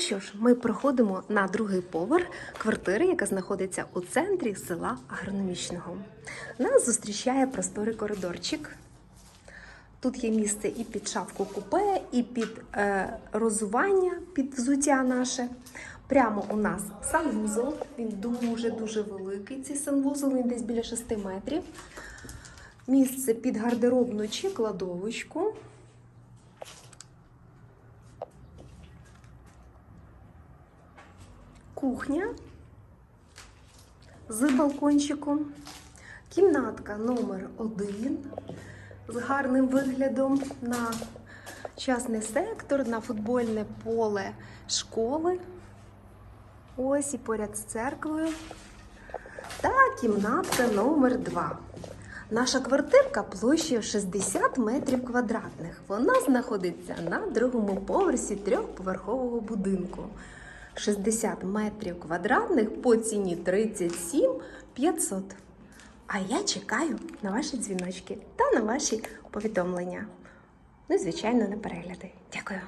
що ж, ми проходимо на другий поверх квартири, яка знаходиться у центрі села Агрономічного. Нас зустрічає просторий коридорчик. Тут є місце і під шафку купе, і під е, розування, під взуття наше. Прямо у нас санвузол. Він дуже-дуже великий. Цей санвузол він десь біля 6 метрів. Місце під гардеробну чи кладовочку. Кухня з балкончиком. Кімнатка номер один з гарним виглядом на частний сектор, на футбольне поле школи. Ось і поряд з церквою. Та кімнатка номер 2 Наша квартирка площею 60 метрів квадратних. Вона знаходиться на другому поверсі трьохповерхового будинку. 60 метрів квадратних по ціні 37 500. А я чекаю на ваші дзвіночки та на ваші повідомлення. Ну і, звичайно, на перегляди. Дякую.